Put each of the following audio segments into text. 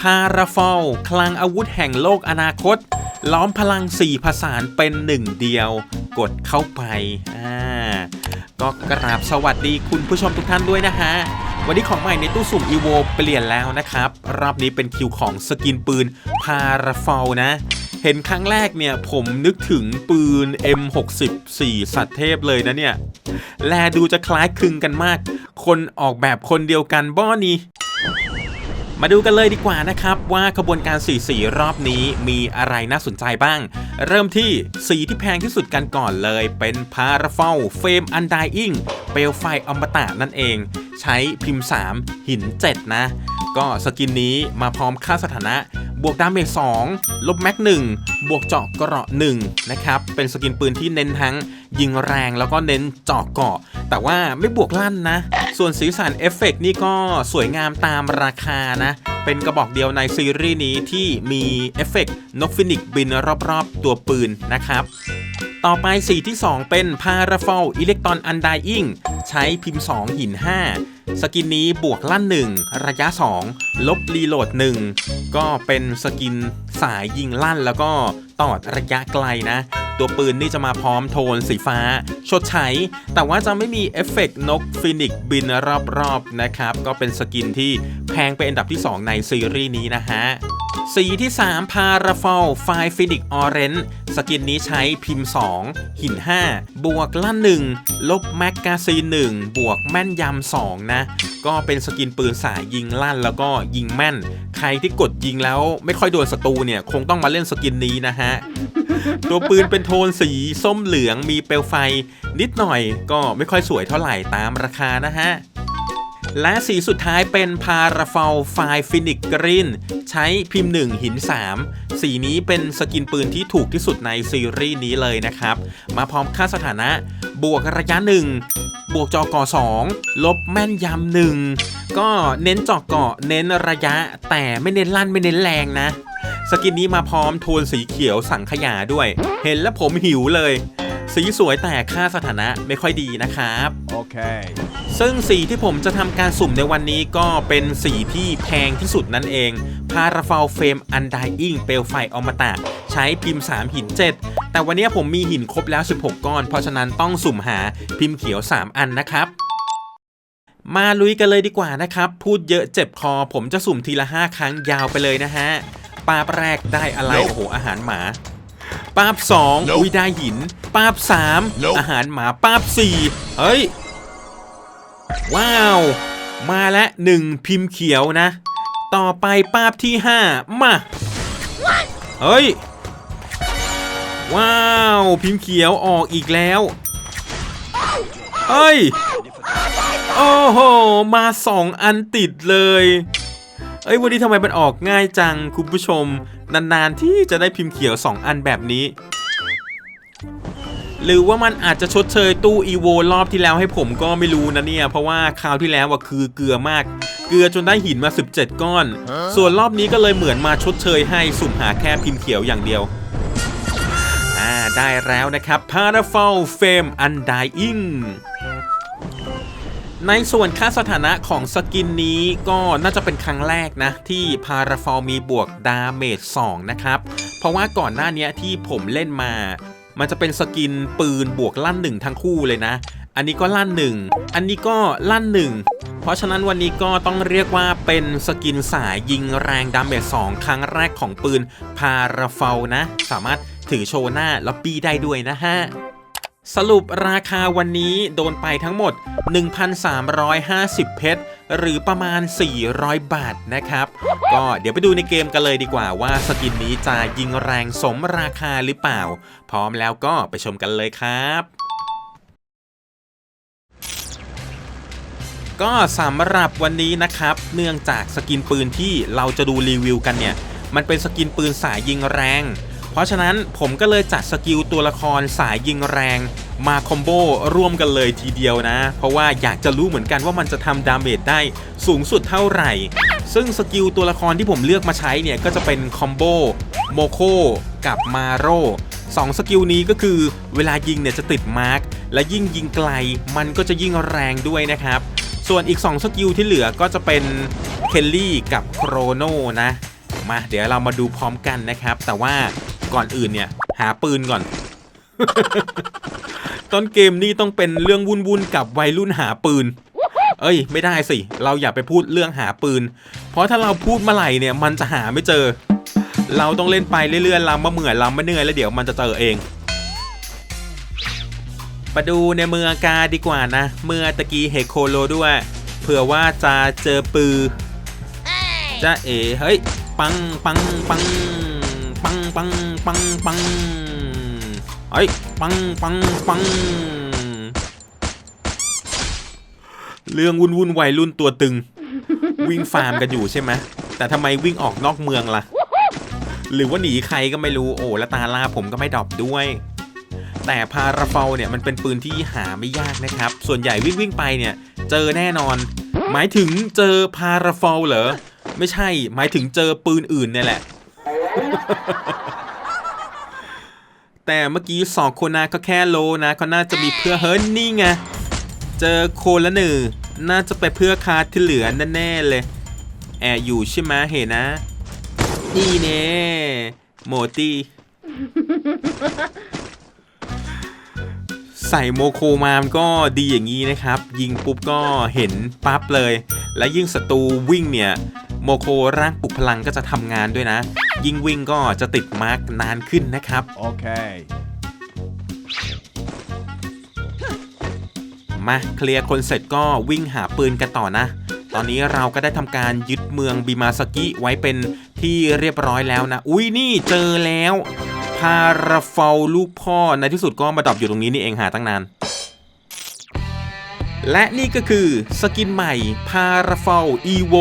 พาราฟอล คลังอาวุธแห่งโลกอนาคต ล้อมพลังสี่ผสานเป็นหนึ่งเดียว กดเข้าไป อ่า ก็กราบสวัสดีคุณผู้ชมทุกท่านด้วยนะฮะ วันนี้ของใหม่ในตู้สุ่ม EVO เปลี่ยนแล้วนะครับ รอบนี้เป็นคิวของสกินปืนพาราฟอลนะเห็นครั้งแรกเนี่ยผมนึกถึงปืน M64 สัตว์เทพเลยนะเนี่ย แลดูจะคล้ายคลึงกันมาก คนออกแบบคนเดียวกันบ้อนี่ มาดูกันเลยดีกว่านะครับ ว่าขบวนการสีสีรอบนี้มีอะไรน่าสนใจบ้าง เริ่มที่สีที่แพงที่สุดกันก่อนเลย เป็นพาราฟอลเฟมอันด i อิงเปลไฟอมตะนั่นเอง ใช้พิมพ์ 3 หิน 7 นะ ก็สกินนี้มาพร้อมค่าสถานะ บวกดาเมจ2ลบแม็ก1บวกเจาะเกราะ1นะครับ เป็นสกินปืนที่เน้นทั้งยิงแรงแล้วก็เน้นเจาะเกาะ แต่ว่าไม่บวกลั่นนะ ส่วนสีสันเอฟเฟกต์นี่ก็สวยงามตามราคานะเป็นกระบอกเดียวในซีรีส์นี้ที่มีเอฟเฟกต์นกฟินิกบินรอบๆ ตัวปืนนะครับ ต่อไปสีที่ 2 เป็นพาราฟอลอิเล็กตรอนอันด i อิงใช้พิมพ์ 2 หิน 5 สกินนี้บวกลั่น1ระยะ 2 ลบรีโหลด1ก็เป็นสกินสายยิงลั่นแล้วก็ ตอดระยะไกลนะ ตัวปืนนี่จะมาพร้อมโทนสีฟ้า ชดใช้ แต่ว่าจะไม่มีเอฟเฟกต์นกฟินิกบินรอบๆนะครับ ก็เป็นสกินที่แพงเป็นอันดับที่ 2 ในซีรีส์นี้นะฮะสีที่ 3 พาราฟอลไฟฟินิกออเรนสกินนี้ใช้พิมพ์ 2 หิน 5 บวกลั่น1ลบแมกกาซีน1บวกแม่นยำ2นะ ก็เป็นสกินปืนสายยิงลั่นแล้วก็ยิงแม่น ใครที่กดยิงแล้วไม่ค่อยโดนศัตรูเนี่ยคงต้องมาเล่นสกินนี้นะฮะ ตัวปืนเป็นโทนสีส้มเหลืองมีเปลวไฟนิดหน่อยก็ไม่ค่อยสวยเท่าไหร่ตามราคานะฮะ และสีสุดท้ายเป็นพาราฟอลไฟฟินิกกรีนใช้พิมพ์ 1 หิน 3 สีนี้เป็นสกินปืนที่ถูกที่สุดในซีรีส์นี้เลยนะครับ มาพร้อมค่าสถานะ บวกระยะ 1 บวกจอกอ2 ลบแม่นยำหนึ่งก็เน้นจอกเกาะเน้นระยะ แต่ไม่เน้นลั่นไม่เน้นแรงนะ สกินนี้มาพร้อมโทนสีเขียวสังขยาด้วย เห็นแล้วผมหิวเลย สีสวยแต่ค่าสถานะไม่ค่อยดีนะครับ Okay. ซึ่งสีที่ผมจะทำการสุ่มในวันนี้ก็เป็นสีที่แพงที่สุดนั่นเองพาราฟาลเฟมอันด i อิงเปลวไฟอมตะ ใช้พิมพ์ 3 หิน 7 แต่วันนี้ผมมีหินครบแล้ว 16 ก้อน เพราะฉะนั้นต้องสุ่มหาพิมพ์เขียว 3 อันนะครับมาลุยกันเลยดีกว่านะครับ พูดเยอะเจ็บคอ ผมจะสุ่มทีละ 5 ครั้งยาวไปเลยนะฮะปาบแรกได้อะไร Nope โอ้โห อาหารหมา ปาบสอง Nope อุ้ยได้หินปาบสาม Nope อาหารหมาปาบสี่เฮ้ย ว้าว มาแล้วหนึ่งพิมพ์เขียวนะ ต่อไปป้าบที่5มา เฮ้ย ว้าว พิมพ์เขียวออกอีกแล้วเฮ้ย โอ้โห มาสองอันติดเลย เอ้ย วันนี้ทำไมมันออกง่ายจังคุณผู้ชม นานๆที่จะได้พิมพ์เขียว 2 อันแบบนี้ หรือว่ามันอาจจะชดเชยตู้อีโวรอบที่แล้วให้ผมก็ไม่รู้นะเนี่ย เพราะว่าคราวที่แล้วอะคือเกลือมาก เกลือจนได้หินมา 17 ก้อน ส่วนรอบนี้ก็เลยเหมือนมาชดเชยให้สุ่มหาแค่พิมพ์เขียวอย่างเดียวอ่าได้แล้วนะครับ p a r a f a l Fame Undying ในส่วนค่าสถานะของสกินนี้ก็น่าจะเป็นครั้งแรกนะ ที่พาราฟอลมีบวกดาเมจ2นะครับ เพราะว่าก่อนหน้านี้ที่ผมเล่นมา มันจะเป็นสกินปืนบวกลั่นหนึ่งทั้งคู่เลยนะ อันนี้ก็ลั่นหนึ่งอันนี้ก็ลั่นหนึ่งเพราะฉะนั้นวันนี้ก็ต้องเรียกว่าเป็นสกินสายยิงแรงดาเมจ2ครั้งแรกของปืนพาราฟอลนะ สามารถถือโชว์หน้าล็อบบี้ได้ด้วยนะฮะ สรุปราคาวันนี้โดนไปทั้งหมด 1,350 เพชร หรือประมาณ 400 บาทนะครับ ก็เดี๋ยวไปดูในเกมกันเลยดีกว่าว่าสกินนี้จะยิงแรงสมราคาหรือเปล่า พร้อมแล้วก็ไปชมกันเลยครับก็สำหรับวันนี้นะครับ เนื่องจากสกินปืนที่เราจะดูรีวิวกันเนี่ย มันเป็นสกินปืนสายยิงแรง เพราะฉะนั้นผมก็เลยจัดสกิลตัวละครสายยิงแรงมาคอมโบร่วมกันเลยทีเดียวนะ เพราะว่าอยากจะรู้เหมือนกันว่ามันจะทำดาเมจได้สูงสุดเท่าไหร่ ซึ่งสกิลตัวละครที่ผมเลือกมาใช้เนี่ย ก็จะเป็นคอมโบโมโคกับมาโร่สองสกิลนี้ก็คือเวลายิงเนี่ยจะติดมาร์กและยิ่งยิงไกลมันก็จะยิ่งแรงด้วยนะครับ ส่วนอีก 2 สกิลที่เหลือก็จะเป็นเคลลี่กับโครโนนะ มาเดี๋ยวเรามาดูพร้อมกันนะครับ แต่ว่า ก่อนอื่นเนี่ย หาปืนก่อน ต้นเกมนี่ต้องเป็นเรื่องวุ่นๆกับวัยรุ่นหาปืน เอ้ย ไม่ได้สิ เราอย่าไปพูดเรื่องหาปืน เพราะถ้าเราพูดเมื่อไหร่เนี่ย มันจะหาไม่เจอ เราต้องเล่นไปเรื่อยๆลำมาเหมื่อยลำมาเหนื่อยแล้วเดี๋ยวมันจะเจอเองมาดูในเมืองกาดีกว่านะ เมื่อตะกี้เฮโคโลด้วยเผื่อว่าจะเจอปือจะเอ๋เฮ้ย ปังปังปัง ปังปังปังปังเฮ้ยปังปังปังเรื่องวุ่นวุ่นวัยรุ่นตัวตึง วิ่งฟาร์มกันอยู่ใช่ไหมแต่ทำไมวิ่งออกนอกเมืองล่ะ หรือว่าหนีใครก็ไม่รู้โอ้แล้วตาลาผมก็ไม่ดรอปด้วย แต่พาราเฟลเนี่ยมันเป็นปืนที่หาไม่ยากนะครับ ส่วนใหญ่วิ่งวิ่งไปเนี่ย เจอแน่นอน หมายถึงเจอพาราเฟลเหรอไม่ใช่ หมายถึงเจอปืนอื่นเนี่ยแหละ แต่เมื่อกี้สองคนนะก็แค่โลนะเขาน่าจะมีเพื่อเฮ้ยนี่ไง เจอโคนละหนึ่งน่าจะไปเพื่อคาร์ที่เหลือแน่ๆเลย แอบอยู่ใช่ไหมเห็นนะ นี่เน่โมตี้ใส่โมโคมามก็ดีอย่างนี้นะครับ ยิงปุ๊บก็เห็นปั๊บเลย และยิ่งศัตรูวิ่งเนี่ย โมโคร่างปลุกพลังก็จะทำงานด้วยนะ ยิ่งวิ่งก็จะติดมาร์กนานขึ้นนะครับ Okay. มาเคลียร์คนเสร็จก็วิ่งหาปืนกันต่อนะ ตอนนี้เราก็ได้ทำการยึดเมืองบิมาสกิไว้เป็นที่เรียบร้อยแล้วนะ อุ้ยนี่เจอแล้วพาราเฟลลูกพ่อในที่สุดก็มาดรอปอยู่ตรงนี้นี่เองหาตั้งนาน และนี่ก็คือสกินใหม่พาราเฟลอีโว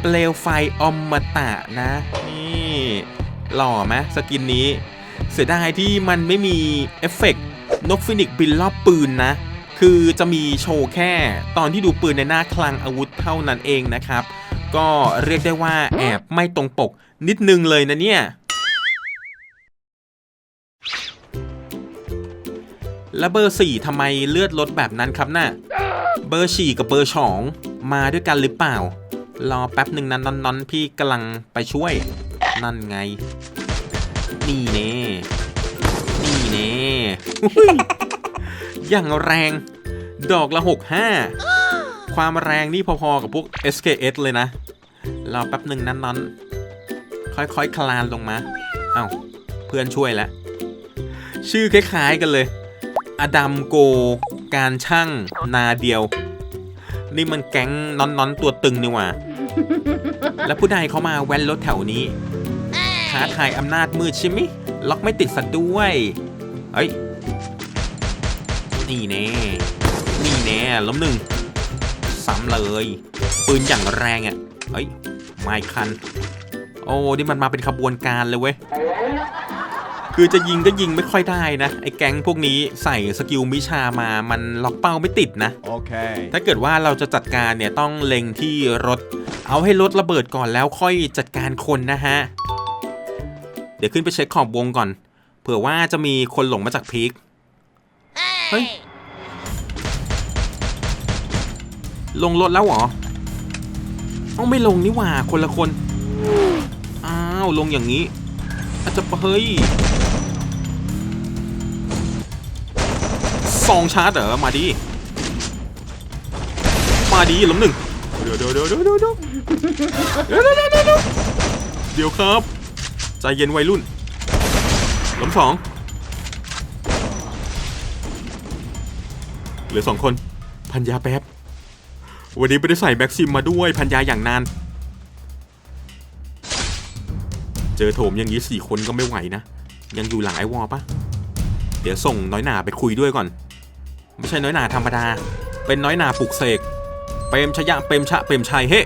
เปลวไฟอมตะนะนี่ หล่อไหมสกินนี้ เสียดายที่มันไม่มีเอฟเฟกต์นกฟินิกบินรอบปืนนะ คือจะมีโชว์แค่ตอนที่ดูปืนในหน้าคลังอาวุธเท่านั้นเองนะครับ ก็เรียกได้ว่าแอบไม่ตรงปกนิดนึงเลยนะเนี่ยแล้วเบอร์4ทำไมเลือดลดแบบนั้นครับน่ะเบอร์สี่กับเบอร์สองมาด้วยกันหรือเปล่า รอแป๊บหนึ่งนั้นนอนๆพี่กำลังไปช่วย นั่นไง นี่เน่นี่เน่อุ๊ยอย่างแรง ดอกละหกห้าความแรงนี่พอๆกับพวก SKS เลยนะรอแป๊บหนึ่งนั้นนอนค่อยๆคลานลงมา เอ้า เพื่อนช่วยแล้ว ชื่อคล้ายๆกันเลย อดัมโก การช่างนาเดียว นี่มันแก๊งนอนๆตัวตึงนี่หว่า แล้วผู้ใดเขามาแว้นรถแถวนี้ ท้าทายอำนาจมืดใช่ไหมยล็อกไม่ติดซะด้วยเฮ้ยนี่แน่นี่แน่ล้มหนึ่งซ้ำเลย ปืนอย่างแรงอะ่ะเฮ้ยไม่คัน โอ้นี่มันมาเป็นขบวนการเลยเว้ยคือจะยิงก็ยิงไม่ค่อยได้นะ ไอ้แก๊งพวกนี้ใส่สกิลมิชามามันล็อกเป้าไม่ติดนะ Okay. ถ้าเกิดว่าเราจะจัดการเนี่ยต้องเล็งที่รถ เอาให้รถระเบิดก่อนแล้วค่อยจัดการคนนะฮะเดี๋ยวขึ้นไปเช็คขอบวงก่อน เผื่อว่าจะมีคนหลงมาจากพีคเฮ้ย ลงรถแล้วเหรอเอ้าไม่ลงนี่หว่าคนละคน อ้าว ลงอย่างนี้ อาจจะเฮ้ยซองชาร์จเหรอ มาดิมาดีล้มหนึ่งเดี๋ยวเดี๋ยวเดี๋ยวเดี๋ยวเดี๋ยวเดี๋ยวเดี๋ยวเดี๋ยวเดี๋ยวเดี๋ยวเดี๋ยวครับ ใจเย็นวัยรุ่นล้มสองเหลือสองคน พันยาแป๊บ วันนี้ไม่ได้ใส่แบ็กซิมมาด้วยพันยาอย่างนาน เจอโถมอย่างนี้สี่คนก็ไม่ไหวนะ ยังอยู่หลังไอวอลปะเดี๋ยวส่งน้อยหนาไปคุยด้วยก่อน ไม่ใช่น้อยหนาธรรมดา เป็นน้อยหนาปลุกเสกเปรมชยะเปรมชะเปรมชัยเฮ้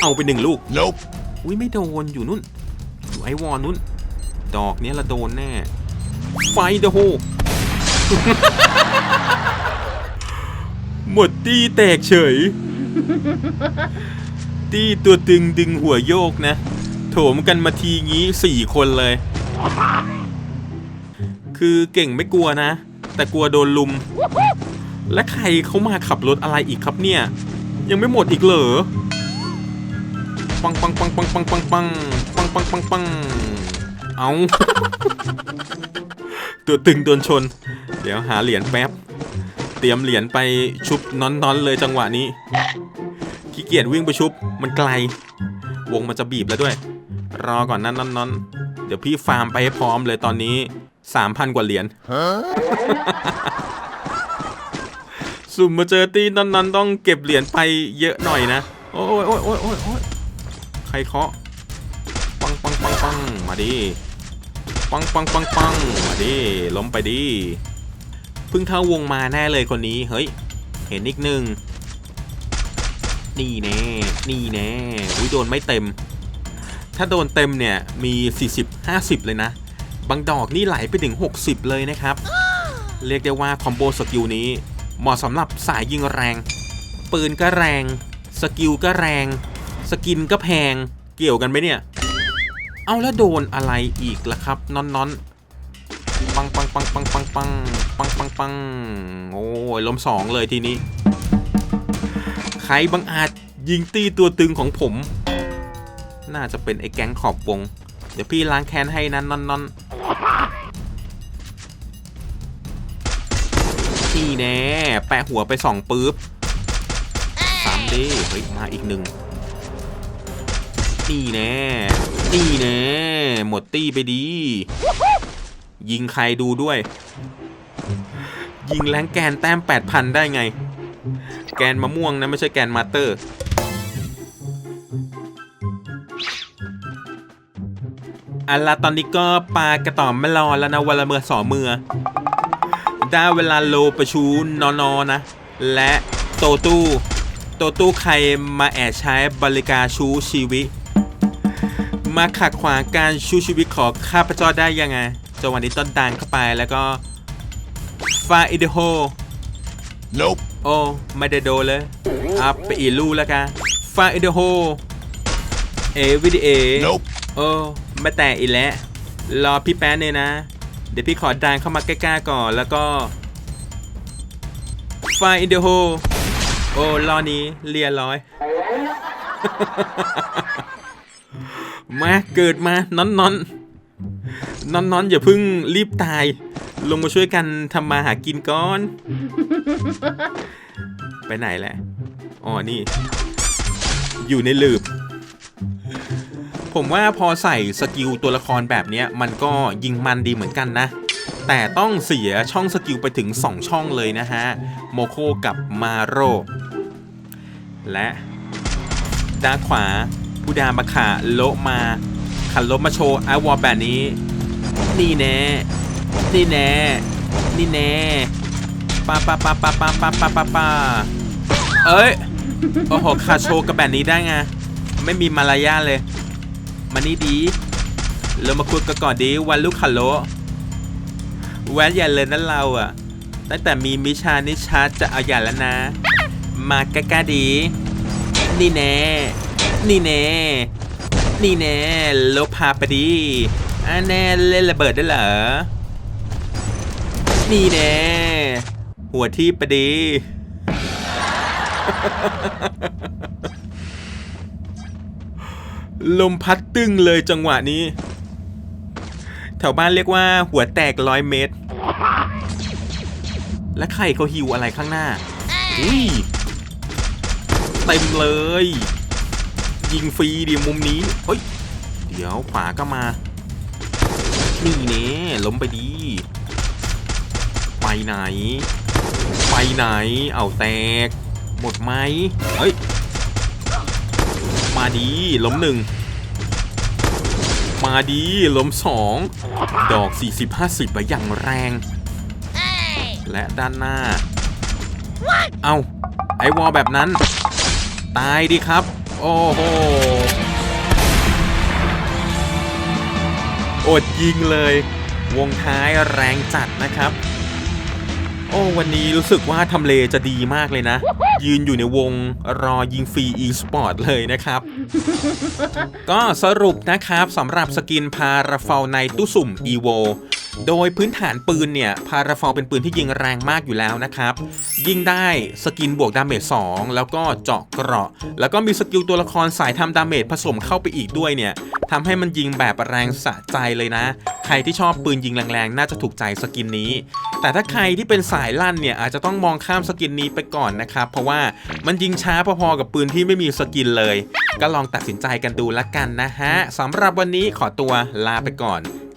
เอาไปหนึ่งลูก Nope. อุ้ยไม่โดนอยู่นุ่นู่ไอวอลนุ่น ดอกเนี้ยละโดนแน่ ไฟเดอะโฮหมดตีแตกเฉย ตีตัวตึงดึงหัวโยกนะ โถมกันมาทีงี้สี่คนเลย คือเก่งไม่กลัวนะ แต่กลัวโดนลุม และใครเขามาขับรถอะไรอีกครับเนี่ย ยังไม่หมดอีกเหรอ ปังปังปังปังปังปังปัง ปังปังปังปังเอาตัวตึงโดนชน เดี๋ยวหาเหรียญแป๊บ เตรียมเหรียญไปชุบนอนๆเลยจังหวะนี้ ขี้เกียจวิ่งไปชุบ มันไกล วงมันจะบีบแล้วด้วย รอก่อนนั่นนอนๆเดี๋ยวพี่ฟาร์มไปให้พร้อมเลยตอนนี้3,000กว่าเหรียญสุ่มมาเจอตีนนั้นๆต้องเก็บเหรียญไปเยอะหน่อยนะ โอ้ยโอ้ยโอ้ยโอ้ยโอ้ยใครเคาะ ปังปังมาดิปังปังปังปังมาดิล้มไปดิเพิ่งเข้าวงมาแน่เลยคนนี้เฮ้ยเห็นอีกหนึ่งนี่แน่นี่แน่อุ้ยโดนไม่เต็ม ถ้าโดนเต็มเนี่ยมี 40 50 เลยนะ บางดอกนี่ไหลไปถึง 60 เลยนะครับ เรียกได้ว่าคอมโบสกิลนี้เหมาะสำหรับสายยิงแรง ปืนก็แรง สกิลก็แรง สกินก็แพง เกี่ยวกันไหมเนี่ย เอาแล้วโดนอะไรอีกล่ะครับนอนนอนปังปังปังปังปังปังปังปังปังโอ้ยล้มสองเลยทีนี้ ใครบังอาจยิงตีตัวตึงของผม น่าจะเป็นไอ้แก๊งขอบวง เดี๋ยวพี่ล้างแค้นให้นั้นนอนนอนนี่แน่แปะหัวไปสองปื๊บสามดีเฮ้ยมาอีกหนึ่ง นี่แน่นี่แน่หมดตี้ไปดี ยิงใครดูด้วย ยิงแรงแกนแต้ม 8,000 ได้ไง แกนมะม่วงนะไม่ใช่แกนมาเตอร์อันละตอนนี้ก็ปลากระต่อมไม่รอแล้วนะวันละเมือสองมือ ได้เวลาโลประชูนอนอนะ และโตตู้ โตตู้ใครมาแอบใช้บริการชูชีวิต มาขัดขวางการชูชีวิตของข้าพเจ้าได้ยังไงจังหวะนี้ต้นดันเข้าไปแล้วก็ฟาอิเดโฮ Nope. โอ้ไม่ได้โดนเลยอัพไปอีกลูกแล้วกันฟาอิเดโฮ เอวิดีเอ Nope. โอ้ไม่แตกอีกแล้ว รอพี่แป๊ะเนี่ยนะ เดี๋ยวพี่ขอดันเข้ามาใกล้ๆก่อนแล้วก็ฟาอิเดโฮ โอ้รอนี้เรียบร้อย มาเกิดมานอนนอนนอนนอนอย่าเพิ่งรีบตาย ลงมาช่วยกันทำมาหากินก่อน ไปไหนแหละอ๋อนี่ อยู่ในลืบผมว่าพอใส่สกิลตัวละครแบบนี้มันก็ยิงมันดีเหมือนกันนะ แต่ต้องเสียช่องสกิลไปถึง 2 ช่องเลยนะฮะ โมโคกับมาโร และด้านขวา ผู้ดามาขาโลมาขันลบมาโชว์ไอวอลแบบนี้ นี่แน่ นี่แน่ นี่แน่ปาปาปาปาปาปาปาปาปาเอ้ย โอ้โหขาโชว์กับแบบนี้ได้ไง ไม่มีมารยาเลย มานี่ดี เรามาคุยกันก่อนดีวันลูกขันโลแวนอย่าเลยนั่นเราอะตั้งแต่มีมิชานิชาจะเอาอย่าแล้วนะ มาใกล้ๆดี นี่แน่ นี่แน่ นี่แน่ลบพาไปดีอันแน่เล่นระเบิดได้เหรอ นี่แน่ หัวที่ไปดีลมพัดตึ้งเลยจังหวะนี้ แถวบ้านเรียกว่าหัวแตกร้อยเมตร และใครเขาหิวอะไรข้างหน้าอุ้ยเต็มเลย ยิงฟรีดิมุมนี้เฮ้ยเดี๋ยวขวาก็มา นี่เน่ล้มไปดี ไปไหน ไปไหน เอาแตก หมดไหมเฮ้ย มาดีล้มหนึ่ง มาดีล้มสอง ดอก 40-50ไปอย่างแรง และด้านหน้า เอาไอวอลแบบนั้น ตายดีครับ โอ้โหอดยิงเลย วงท้ายแรงจัดนะครับ โอ้วันนี้รู้สึกว่าทำเลจะดีมากเลยนะ ยืนอยู่ในวงรอยิงฟรี e-sport เลยนะครับ ก็สรุปนะครับสำหรับสกินพาราฟาในตู้สุ่ม EVO โดยพื้นฐานปืนเนี่ย พาราฟอลเป็นปืนที่ยิงแรงมากอยู่แล้วนะครับ ยิงได้สกินบวกดาเมจ2แล้วก็เจาะเกราะ แล้วก็มีสกิลตัวละครสายทำดาเมจผสมเข้าไปอีกด้วยเนี่ยทำให้มันยิงแบบแรงสะใจเลยนะ ใครที่ชอบปืนยิงแรงๆ น่าจะถูกใจสกินนี้ แต่ถ้าใครที่เป็นสายลั่นเนี่ยอาจจะต้องมองข้ามสกินนี้ไปก่อนนะครับ เพราะว่ามันยิงช้าพอๆกับปืนที่ไม่มีสกินเลย ก็ลองตัดสินใจกันดูละกันนะฮะสำหรับวันนี้ขอตัวลาไปก่อน